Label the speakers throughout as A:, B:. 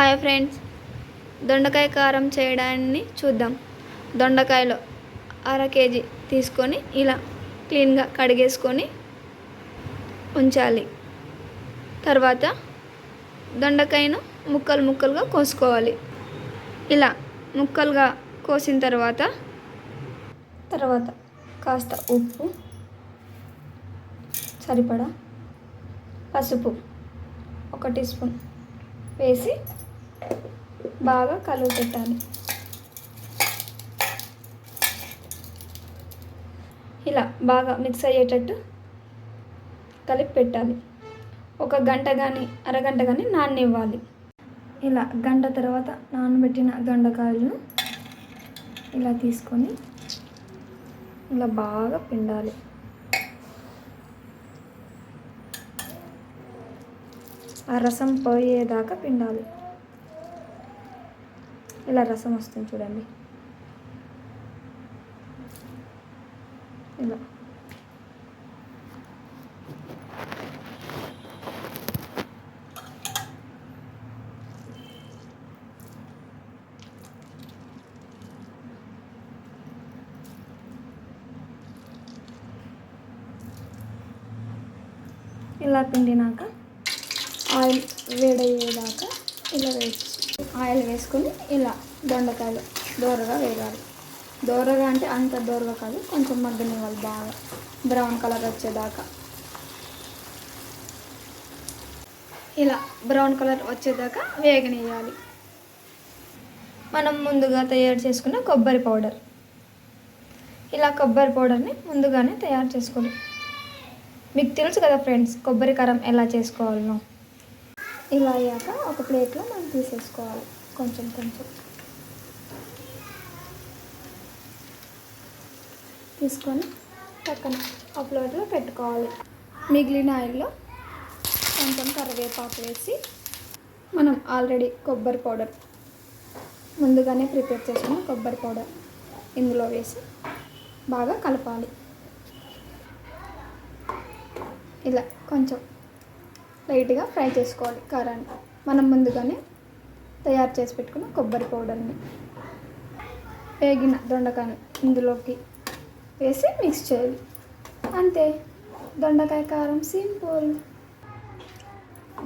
A: Hi friends. దొండకాయ కారం చేయడాన్ని చూద్దాం. దొండకాయలో అర కేజీ తీసుకొని ఇలా క్లీన్గా కడిగేసుకొని ఉంచాలి. తర్వాత దొండకాయను ముక్కలు ముక్కలుగా కోసుకోవాలి. ఇలా ముక్కలుగా కోసిన తర్వాత తర్వాత కాస్త ఉప్పు సరిపడా పసుపు ఒక టీ స్పూన్ వేసి బాగా కలువ పెట్టాలి. ఇలా బాగా మిక్స్ అయ్యేటట్టు కలిపి పెట్టాలి. ఒక గంట కానీ అరగంట కానీ నాననివ్వాలి. ఇలా గంట తర్వాత నానబెట్టిన దొండకాయలను ఇలా తీసుకొని ఇలా బాగా పిండాలి. ఆ రసం పోయేదాకా పిండాలి. ఇలా రసం వస్తుంది చూడండి. ఇలా. ఇలా పిండినాక ఆయిల్ వేడయ్యేదాకా ఇలా వేసి ఆయిల్ వేసుకొని ఇలా దొండకాయలు దోరగా వేయాలి దోరగా అంటే అంత దోరగా కాదు కొంచెం మగ్గనివ్వాలి బాగా. బ్రౌన్ కలర్ వచ్చేదాకా. ఇలా బ్రౌన్ కలర్ వచ్చేదాకా వేగనియాలి మనం ముందుగా తయారు చేసుకున్న కొబ్బరి పౌడర్. ఇలా కొబ్బరి పౌడర్ని ముందుగానే తయారు చేసుకోండి మీకు తెలుసు కదా ఫ్రెండ్స్ కొబ్బరి కారం ఎలా చేసుకోవాలనో ఇలా అయ్యాక ఒక ప్లేట్లో మనం తీసేసుకోవాలి. కొంచెం కొంచెం. తీసుకొని పక్కన అప్లోడ్లో ప్లేట్లో పెట్టుకోవాలి. మిగిలిన ఆయిల్లో కొంచెం కరివేపాకు వేసి మనం ఆల్రెడీ కొబ్బరి పౌడర్ ముందుగానే ప్రిపేర్ చేసుకున్న కొబ్బరి పౌడర్ ఇందులో వేసి బాగా కలపాలి. ఇలా కొంచెం లైట్గా ఫ్రై చేసుకోవాలి కారాన్ని మనం ముందుగానే తయారు చేసి పెట్టుకున్న కొబ్బరి పౌడర్ని. వేగిన దొండకాయని ఇందులోకి వేసి మిక్స్ చేయాలి. అంతే. దొండకాయ కారం సింపుల్.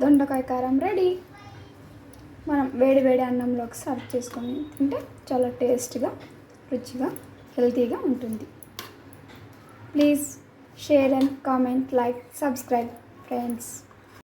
A: దొండకాయ కారం రెడీ. మనం వేడి వేడి అన్నంలోకి సర్వ్ చేసుకొని తింటే చాలా టేస్ట్గా రుచిగా హెల్తీగా ఉంటుంది. Please share and comment like subscribe friends